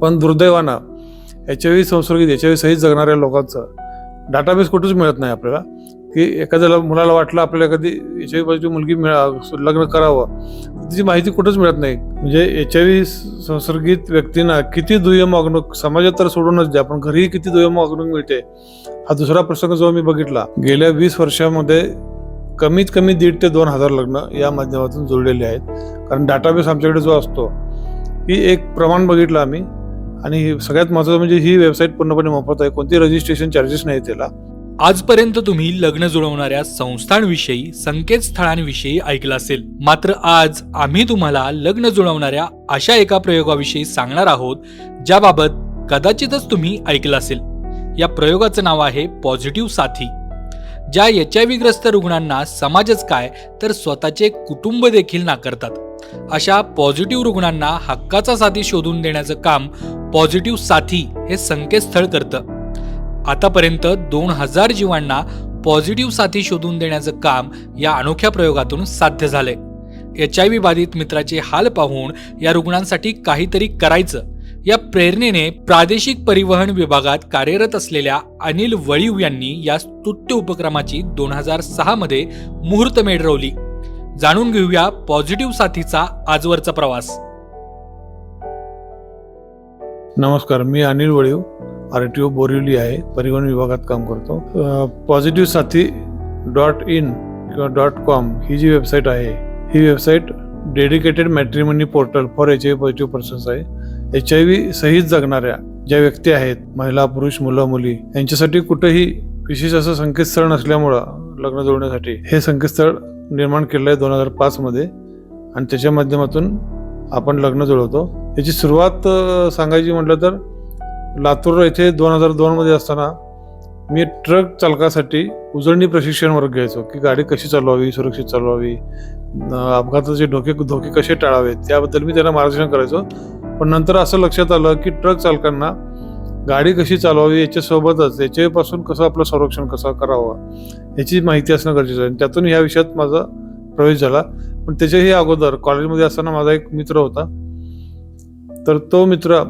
पण दुर्दैवानं H I V संसर्गित एच आय व्ही सहित जगणाऱ्या लोकांचं डाटाबेस कुठंच मिळत नाही आपल्याला. की एखाद्याला मुलाला वाटलं आपल्याला एखादी एच आय व्ही पॉझिटिव्ह मुलगी मिळा लग्न करावं तिची माहिती कुठंच मिळत नाही. म्हणजे एच आय व्ही संसर्गित व्यक्तींना किती दुय्यम वागणूक समाजात तर सोडूनच द्या पण घरीही किती दुय्यम वागणूक मिळते हा दुसरा प्रसंग जो मी बघितला. गेल्या वीस वर्षामध्ये कमीत कमी दीड ते दोन हजार लग्न या माध्यमातून जुळलेले आहेत. कारण डाटाबेस आमच्याकडे जो असतो ही एक प्रमाण बघितलं आम्ही. आणि सगळ्यात महत्त्वाचं म्हणजे ही वेबसाईट पूर्णपणे मोफत आहे. कोणती रजिस्ट्रेशन चार्जेस नाही त्याला. आजपर्यंत तुम्ही लग्न जुळवणाऱ्या संस्थांविषयी संकेतस्थळांविषयी ऐकलं असेल. मात्र आज आम्ही तुम्हाला लग्न जुळवणाऱ्या अशा एका प्रयोगाविषयी सांगणार आहोत ज्याबाबत कदाचितच तुम्ही ऐकलं असेल. या प्रयोगाचं नाव आहे पॉझिटिव्ह साथी. ज्या एच आय व्हीग्रस्त रुग्णांना समाजच काय तर स्वतःचे कुटुंब देखील नाकारतात. अशा पॉझिटिव्ह रुग्णांना हक्काचा साथी शोधून देण्याचं काम पॉझिटिव्ह साथी हे संकेतस्थळ करतं. आतापर्यंत दोन हजार जीवांना पॉझिटिव्ह साथी शोधून देण्याचं काम या अनोख्या प्रयोगातून साध्य झालंय. एच आय व्ही बाधित मित्राचे हाल पाहून या रुग्णांसाठी काहीतरी करायचं. या प्रेरणेने प्रादेशिक परिवहन विभागात कार्यरत असलेल्या अनिल वळीव यांनी या स्तुत्य उपक्रमाची दोन हजार सहामध्ये मुहूर्त मुहूर्तमेढ जाणून घेऊया पॉझिटिव्ह साथीचा आजवरचा प्रवास. नमस्कार मी Anil Valiv R T O Borivali आहे परिवहन विभागात काम करतो. पॉझिटिव्ह साथी डॉट इन किंवा डॉट कॉम ही जी वेबसाईट आहे ही website dedicated matrimony portal for H I V positive persons आहे. एच आय व्ही सहित जगणाऱ्या ज्या व्यक्ती आहेत महिला पुरुष मुलं मुली यांच्यासाठी कुठंही विशेष असं संकेतस्थळ नसल्यामुळं लग्न जोडण्यासाठी हे संकेतस्थळ निर्माण केलं आहे दोन हजार पाचमध्ये आणि त्याच्या माध्यमातून आपण लग्न जुळवतो. याची सुरुवात सांगायची म्हटलं तर लातूर येथे दोन हजार दोनमध्ये असताना मी ट्रक चालकासाठी उजळणी प्रशिक्षण वर्ग घ्यायचो की गाडी कशी चालवावी सुरक्षित चालवावी अपघाताचे धोके धोके कसे टाळावेत त्याबद्दल मी त्यांना मार्गदर्शन करायचो. पण नंतर असं लक्षात आलं की ट्रक चालकांना गाडी कशी चालवावी याच्यासोबतच याच्यापासून कसं आपलं संरक्षण कसं करावं याची माहिती असणं गरजेचं आहे. त्यातून ह्या विषयात माझा प्रवेश झाला. पण त्याच्याही अगोदर कॉलेजमध्ये असताना माझा एक मित्र होता. तर तो मित्र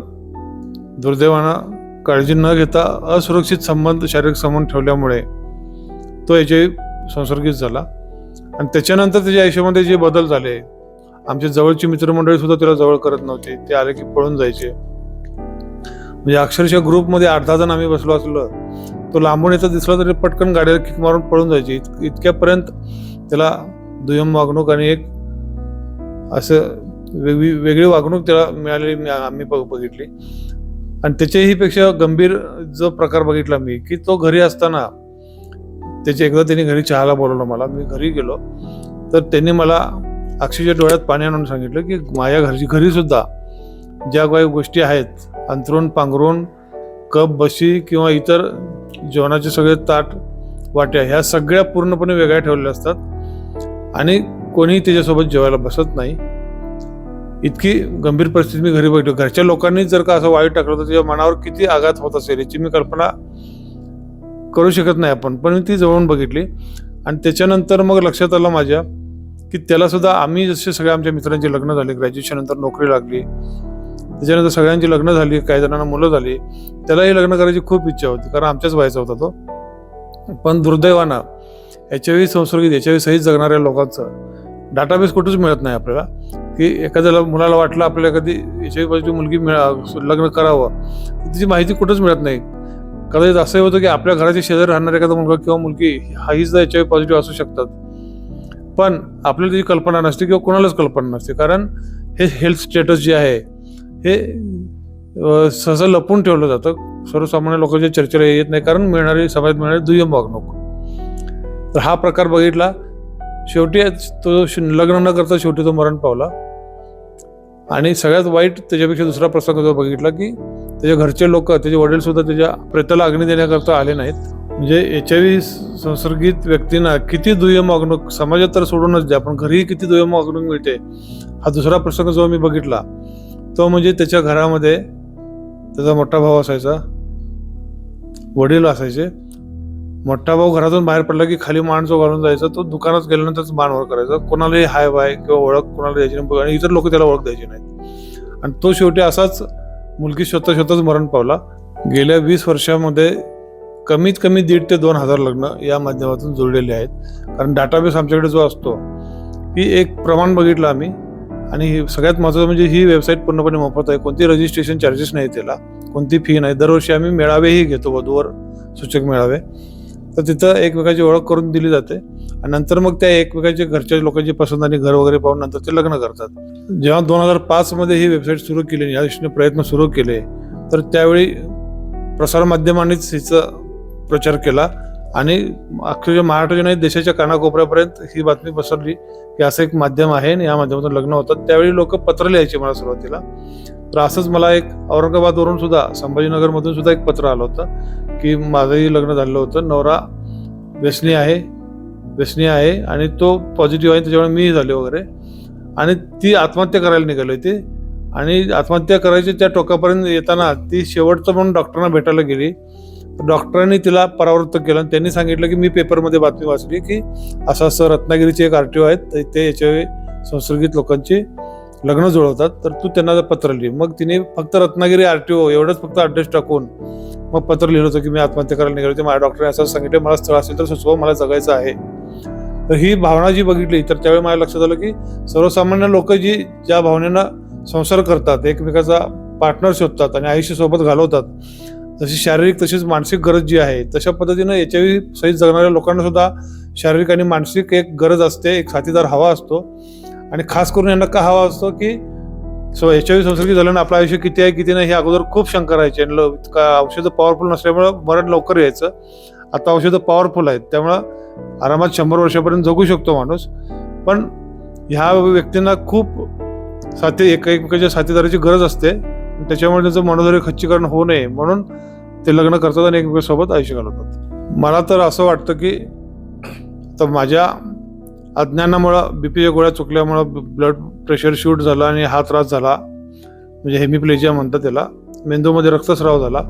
दुर्दैवानं काळजी न घेता असुरक्षित संबंध शारीरिक संबंध ठेवल्यामुळे तो याचे संसर्गित झाला. आणि त्याच्यानंतर त्याच्या आयुष्यामध्ये जे बदल झाले आमच्या जवळची मित्रमंडळी सुद्धा त्याला जवळ करत नव्हते. ते आले की पळून जायचे. म्हणजे अक्षरशः ग्रुपमध्ये आठ दहा जण आम्ही बसलो असलो तो लांबून येता दिसला तरी पटकन गाडीला किक मारून पळून जायची. इत- इतक्यापर्यंत त्याला दुय्यम वागणूक आणि एक असं वेगळी वेगळी वागणूक त्याला मिळालेली मी आम्ही बघितली. आणि त्याच्याही पेक्षा गंभीर जो प्रकार बघितला मी की तो घरी असताना त्याचे एकदा त्यांनी घरी चहाला बोलवलं मला. मी घरी गेलो तर त्यांनी मला अक्षरशः डोळ्यात पाणी आणून सांगितलं की माझ्या घरची घरी सुद्धा ज्या काही गोष्टी आहेत अंथरूण पांघरून कप बशी किंवा इतर जेवणाचे सगळे ताट वाट्या ह्या सगळ्या पूर्णपणे वेगळ्या ठेवलेल्या असतात. आणि कोणीही त्याच्यासोबत जेवायला बसत नाही. इतकी गंभीर परिस्थिती मी घरी बघितली. घरच्या लोकांनी जर का असं वाईट टाकलं तर त्याच्या मनावर किती आघात होत असेल याची मी कल्पना करू शकत नाही आपण. पण मी ती जवळून बघितली. आणि त्याच्यानंतर मग लक्षात आलं माझ्या की त्याला सुद्धा आम्ही जसे सगळ्या आमच्या मित्रांचे लग्न झाले ग्रॅज्युएशन नंतर नोकरी लागली. त्याच्यानंतर सगळ्यांची लग्न झाली काही जणांना मुलं झाली. त्यालाही लग्न करायची खूप इच्छा होती कारण आमच्याच व्हायचा होता तो. पण दुर्दैवानं एच आय व्ही संसर्गित एच आय व्ही सहित जगणाऱ्या लोकांचं डाटाबेस कुठंच मिळत नाही आपल्याला. की एखाद्याला मुलाला वाटलं आपल्याला कधी एच आय व्ही पॉझिटिव्ह मुलगी मिळा लग्न करावं तिची माहिती कुठंच मिळत नाही. कदाचित असंही होतं की आपल्या घराच्या शेजारी राहणारा एखादा मुलगा किंवा मुलगी हाही सुद्धा एच आय व्ही पॉझिटिव्ह असू शकतात. पण आपल्याला त्याची कल्पना नसते किंवा कोणालाच कल्पना नसते कारण हे हेल्थ स्टेटस जे आहे हे सहसा लपून ठेवलं जातं. सर्वसामान्य लोकांच्या चर्चेला येत नाही कारण मिळणारी समाजात मिळणारी दुय्यम वागणूक. तर हा प्रकार बघितला. शेवटी तो श- लग्न न करता शेवटी तो मरण पावला. आणि सगळ्यात वाईट त्याच्यापेक्षा दुसरा प्रसंग जो बघितला की त्याच्या घरचे लोक त्याचे वडील सुद्धा त्याच्या प्रेताला अग्नी देण्याकरता आले नाहीत. म्हणजे एच आय व्ही संसर्गित व्यक्तींना किती दुय्यम वागणूक समाजात तर सोडूनच द्या पण घरीही किती दुय्यम वागणूक मिळते हा दुसरा प्रसंग जो मी बघितला. तो म्हणजे त्याच्या घरामध्ये त्याचा मोठा भाऊ असायचा. वडील असायचे. मोठा भाऊ घरातून बाहेर पडला की खाली मान जो घालून जायचा. तो दुकानात गेल्यानंतरच मानवर करायचा. कोणालाही हाय बाय किंवा ओळख कोणाला द्यायची नाही. आणि इतर लोक त्याला ओळख द्यायची नाहीत. आणि तो शेवटी असाच मुलगी स्वतः स्वतःच मरण पावला. गेल्या वीस वर्षामध्ये कमीत कमी दीड ते दोन हजार लग्न या माध्यमातून जुळलेले आहेत. कारण डाटाबेस आमच्याकडे जो असतो ही एक प्रमाण बघितलं आम्ही. आणि सगळ्यात महत्त्वाचं म्हणजे ही वेबसाईट पूर्णपणे मोफत आहे. कोणती रजिस्ट्रेशन चार्जेस नाही त्याला कोणती फी नाही. दरवर्षी आम्ही मेळावेही घेतो वधूवर सूचक मेळावे. तर तिथं एकमेकाची ओळख करून दिली जाते. आणि नंतर मग त्या एकमेकाच्या घरच्या लोकांची पसंत आणि घर वगैरे पाहून नंतर ते लग्न करतात. जेव्हा दोन हजार पाचमध्ये ही वेबसाईट सुरू केली या दृष्टीने प्रयत्न सुरू केले तर त्यावेळी प्रसारमाध्यमांनीच हिचा प्रचार केला. आणि अक्षरशः महाराष्ट्राच्या नाही देशाच्या कानाकोपऱ्यापर्यंत ही बातमी पसरली. की असं एक माध्यम आहे आणि या माध्यमातून लग्न होतात. त्यावेळी लोक पत्र लिहायचे मला सुरुवातीला. तर असंच मला एक औरंगाबादवरून सुद्धा संभाजीनगरमधून सुद्धा एक पत्र आलं होतं की माझंही लग्न झालेलं होतं. नवरा व्यसनी आहे व्यसनी आहे आणि तो पॉझिटिव्ह आहे त्याच्यामुळे मीही झाले वगैरे. आणि ती आत्महत्या करायला निघाली होती. आणि आत्महत्या करायची त्या टोकापर्यंत येताना ती शेवटचं म्हणून डॉक्टरांना भेटायला गेली. डॉक्टरांनी तिला परावृत्त केलं आणि त्यांनी सांगितलं की मी पेपरमध्ये बातमी वाचली की असं असं रत्नागिरीचे एक आर टी ओ आहेत तर ते याच्या संसर्गित लोकांची लग्न जुळवतात तर तू त्यांना पत्र लिहि. मग तिने फक्त रत्नागिरी आर टी ओ एवढंच फक्त अड्रेस टाकून मग पत्र लिहिलं होतं की मी आत्महत्या करायला निघाले होती. माझ्या डॉक्टरने असं सांगितलं मला स्थळ असेल तर सुचवा मला जगायचं आहे. तर ही भावना जी बघितली तर त्यावेळी माझ्या लक्षात आलं की सर्वसामान्य लोक जी ज्या भावनेनं संसार करतात एकमेकाचा पार्टनर शोधतात आणि आयुष्य सोबत घालवतात जशी शारीरिक तशीच मानसिक गरज जी आहे तशा पद्धतीनं एच आय व्ही सहित जगणाऱ्या लोकांना सुद्धा शारीरिक आणि मानसिक एक गरज असते एक साथीदार हवा असतो. आणि खास करून यांना का हवा असतो की सो एच आय व्ही संसर्गित झाल्यानं आपलं आयुष्य किती आहे किती नाही हे अगोदर खूप शंका राहायची. आणि का औषधं पॉवरफुल नसल्यामुळं मरण लवकर यायचं. आता औषधं पॉवरफुल आहेत त्यामुळं आरामात शंभर वर्षापर्यंत जगू शकतो माणूस. पण ह्या व्यक्तींना खूप साथी एक एकमेकाच्या साथीदाराची गरज असते. त्याच्यामुळे त्याचं मनोधैर्य खच्चीकरण होऊ नये म्हणून ते लग्न करतात आणि एकमेकांसोबत आयुष्य घालवतात. मला तर असं वाटतं की तर माझ्या अज्ञानामुळं बीपीच्या गोळ्या चुकल्यामुळं ब्लड प्रेशर शूट झालं आणि हा त्रास झाला. म्हणजे हेमिप्लेजिया म्हणतात त्याला. मेंदूमध्ये रक्तस्राव झाला.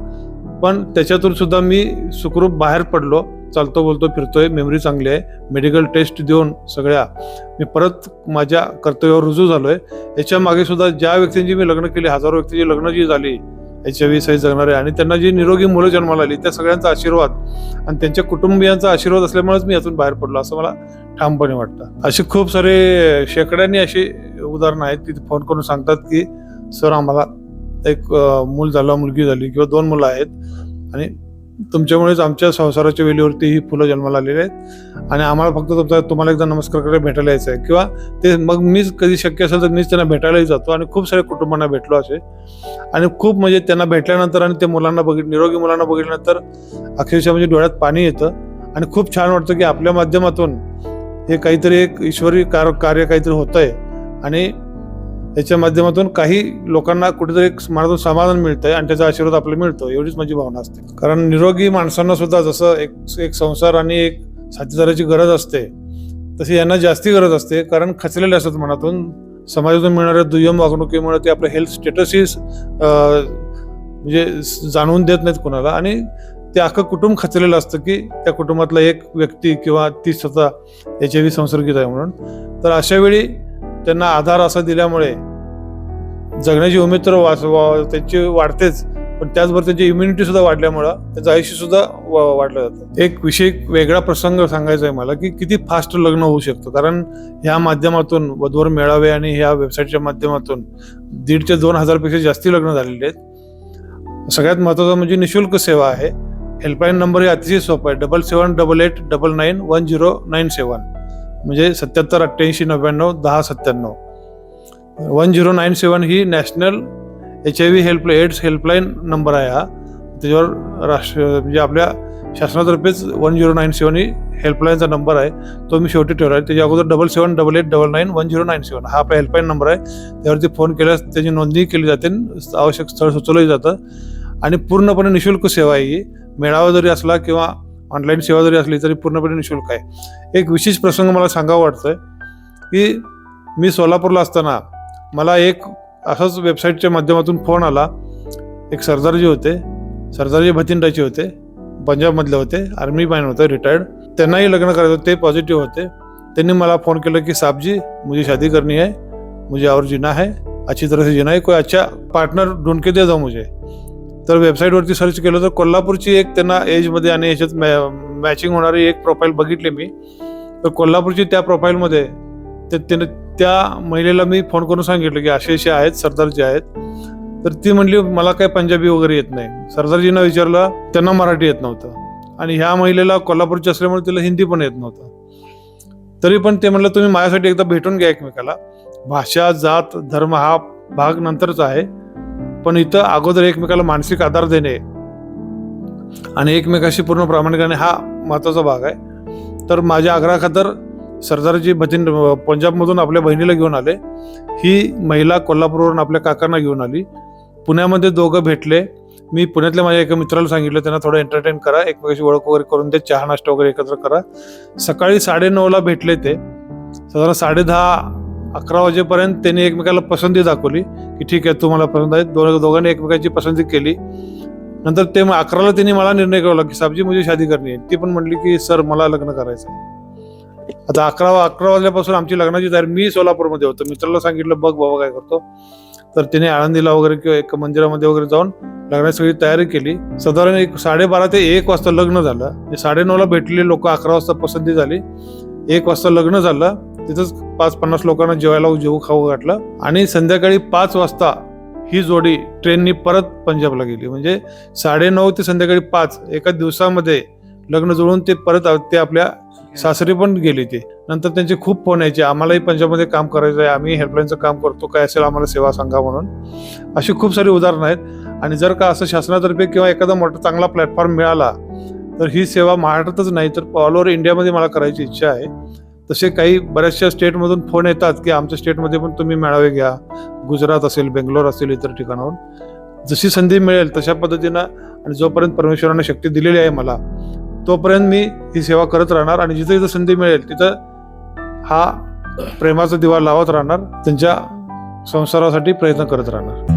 पण त्याच्यातून सुद्धा मी सुखरूप बाहेर पडलो. चालतो बोलतो फिरतोय मेमरी चांगली आहे. मेडिकल टेस्ट देऊन सगळ्या. मी परत माझ्या कर्तव्यावर रुजू झालोय. याच्या मागे सुद्धा ज्या व्यक्तींची मी लग्न केली हजारो व्यक्तीची लग्न जी झाली एच आय व्ही सही जगणारे आणि त्यांना जी निरोगी मुलं जन्माला आली त्या सगळ्यांचा आशीर्वाद आणि त्यांच्या कुटुंबियांचा आशीर्वाद असल्यामुळेच मी यातून बाहेर पडलो असं मला ठामपणे वाटतं. असे खूप सारे शेकड्यांनी अशी उदाहरणं आहेत की फोन करून सांगतात की सर आम्हाला एक मूल झालं मुलगी झाली किंवा दोन मुलं आहेत आणि तुमच्यामुळेच आमच्या संसाराच्या वेलीवरती ही फुलं जन्माला आलेली आहेत. आणि आम्हाला फक्त तुमचा तुम्हाला एकदा नमस्कार करायला भेटायला यायचं आहे. किंवा ते मग मीच कधी शक्य असेल तर मीच त्यांना भेटायलाही जातो आणि खूप साऱ्या कुटुंबांना भेटलो असे. आणि खूप म्हणजे त्यांना भेटल्यानंतर आणि ते मुलांना बघित निरोगी मुलांना बघितल्यानंतर अक्षरशः म्हणजे डोळ्यात पाणी येतं. आणि खूप छान वाटतं की आपल्या माध्यमातून हे काहीतरी एक ईश्वरी कार कार्य काहीतरी होत आहे आणि याच्या माध्यमातून काही लोकांना कुठेतरी एक मनातून समाधान मिळतंय आणि त्याचा आशीर्वाद आपल्याला मिळतो एवढीच माझी भावना असते. कारण निरोगी माणसांना सुद्धा जसं एक एक संसार आणि एक साथीदाराची गरज असते तशी यांना जास्ती गरज असते. कारण खचलेले असतात मनातून. समाजातून मिळणाऱ्या दुय्यम वागणुकीमुळे ते आपलं हेल्थ स्टेटसही म्हणजे जाणून जाणवून देत नाहीत कोणाला. आणि ते अख्खं कुटुंब खचलेलं असतं की त्या कुटुंबातला एक व्यक्ती किंवा ती स्वतः एच आय व्ही संसर्गित आहे म्हणून. तर अशा वेळी त्यांना आधार असा दिल्यामुळे जगण्याची उमेद तर वाच त्यांची वाढतेच पण त्याचबरोबर त्यांची इम्युनिटी सुद्धा वाढल्यामुळं त्यांचं आयुष्य सुद्धा वाढलं जातं. एक विषय वेगळा प्रसंग सांगायचा आहे मला की किती फास्ट लग्न होऊ शकतं. कारण ह्या माध्यमातून वधवर मेळावे आणि ह्या वेबसाईटच्या माध्यमातून दीड ते दोन हजारपेक्षा जास्ती लग्न झालेले आहेत. सगळ्यात महत्त्वाचं म्हणजे निशुल्क सेवा आहे. हेल्पलाईन नंबर हे अतिशय सोपा आहे. Double seven double eight double nine one zero nine seven म्हणजे सत्याहत्तर अठ्ठ्याऐंशी नव्याण्णव दहा सत्त्याण्णव. One zero nine seven he national H I V help AIDS helpline number आहे हा. त्याच्यावर राष्ट्र म्हणजे आपल्या शासनातर्फेच वन झिरो नाईन सेवन ही हेल्पलाईनचा नंबर आहे. तो मी शेवटी ठेवला आहे. त्याच्या अगोदर double seven double eight double nine one zero nine seven हा आपला हेल्पलाईन नंबर आहे. त्यावरती फोन केल्यास त्याची नोंदणी केली जाते आवश्यक स्थळ सुचवलंही जातं. आणि पूर्णपणे निशुल्क सेवा आहे ही. मेळावा जरी असला किंवा ऑनलाईन सेवा जरी असली तरी पूर्णपणे निशुल्क आहे. एक विशेष प्रसंग मला सांगावं वाटतंय की मी सोलापूरला असताना मला एक असंच वेबसाईटच्या माध्यमातून फोन आला. एक सरदारजी होते सरदारजी भतिंडाचे होते पंजाबमधले होते आर्मी मॅन होते रिटायर्ड त्यांनाही लग्न करायचं ते पॉझिटिव्ह होते. त्यांनी मला फोन केला की साबजी मुझे शादी करनी है मुझे और जीना है अच्छी तरह से जीना है कोई अच्छा पार्टनर ढूंढ के दे दो मुझे. तर वेबसाईटवरती सर्च केलं तर कोल्हापूरची एक त्यांना एजमध्ये आणि याच्यात मॅचिंग होणारी एक प्रोफाईल बघितली मी. तर कोल्हापूरची त्या प्रोफाईलमध्ये तर त्याने त्या महिलेला मी फोन करून सांगितलं की असे असे आहेत सरदारजी आहेत. तर ती म्हणली मला काय पंजाबी वगैरे येत नाही. सरदारजींना विचारलं त्यांना मराठी येत नव्हतं. आणि ह्या महिलेला कोल्हापूरची असल्यामुळे तिला हिंदी पण येत नव्हतं. तरी पण ते म्हणलं तुम्ही माझ्यासाठी एकदा भेटून घ्या एकमेकाला. भाषा जात धर्म हा भाग नंतरच आहे. पण इथं अगोदर एकमेकाला मानसिक आधार देणे आणि एकमेकाशी पूर्ण प्रामाणिकाने हा महत्त्वाचा भाग आहे. तर माझ्या आग्रहा खातर सरदारजी भतीन पंजाबमधून आपल्या बहिणीला घेऊन आले. ही महिला कोल्हापूरवरून आपल्या काकांना घेऊन आली. पुण्यामध्ये दोघं भेटले. मी पुण्यातल्या माझ्या एका मित्राला सांगितलं त्यांना थोडं एंटरटेन करा एकमेकाशी ओळख वगैरे करून दे चहा नाश्ता वगैरे एकत्र करा. सकाळी साडेनऊला भेटले ते. साधारण साडे दहा अकरा वाजेपर्यंत त्यांनी एकमेकाला पसंती दाखवली की ठीक आहे तुम्हाला पसंत आहे. दोन दोघांनी एकमेकाची पसंती केली. नंतर ते मग अकराला त्यांनी मला निर्णय कळवला की साबजी मुझे शादी करणी आहे. ती पण म्हटली की सर मला लग्न करायचं आहे. आता अकरा अकरा वाजल्यापासून आमची लग्नाची तयारी मी सोलापूरमध्ये होतो. मित्राला सांगितलं बघ बाबा काय करतो. तर तिने आळंदीला वगैरे किंवा एक मंदिरामध्ये वगैरे जाऊन लग्नाची सगळी तयारी केली. साधारण एक साडेबारा ते एक वाजता लग्न झालं. साडे साडेनऊला भेटलेले लोक अकरा वाजता पसंती झाली. एक वाजता लग्न झालं. तिथंच पाच पन्नास लोकांना जेवायला जेवू खाऊ घातलं. आणि संध्याकाळी पाच वाजता ही जोडी ट्रेननी परत पंजाबला गेली. म्हणजे साडेनऊ ते संध्याकाळी पाच एका दिवसामध्ये लग्न जुळून ते परत ते आपल्या सासरी पण गेली ते. नंतर त्यांचे खूप फोन यायचे आम्हालाही पंजाबमध्ये काम करायचं आहे आम्ही हेल्पलाईनचं काम करतो काय असेल आम्हाला सेवा सांगा म्हणून. अशी खूप सारी उदाहरणं आहेत. आणि जर का असं शासनातर्फे किंवा एखादा मोठा चांगला प्लॅटफॉर्म मिळाला तर ही सेवा महाराष्ट्रातच नाही तर ऑल ओव्हर इंडियामध्ये मला करायची इच्छा आहे. तसे काही बऱ्याचशा स्टेटमधून फोन येतात की आमच्या स्टेटमध्ये पण तुम्ही मेळावे घ्या. गुजरात असेल बेंगलोर असेल इतर ठिकाणाहून. जशी संधी मिळेल तशा पद्धतीनं आणि जोपर्यंत परमेश्वराने शक्ती दिलेली आहे मला तोपर्यंत मी ही सेवा करत राहणार आणि जिथं जिथं संधी मिळेल तिथं हा प्रेमाचा दिवा लावत राहणार त्यांच्या संसारासाठी प्रयत्न करत राहणार.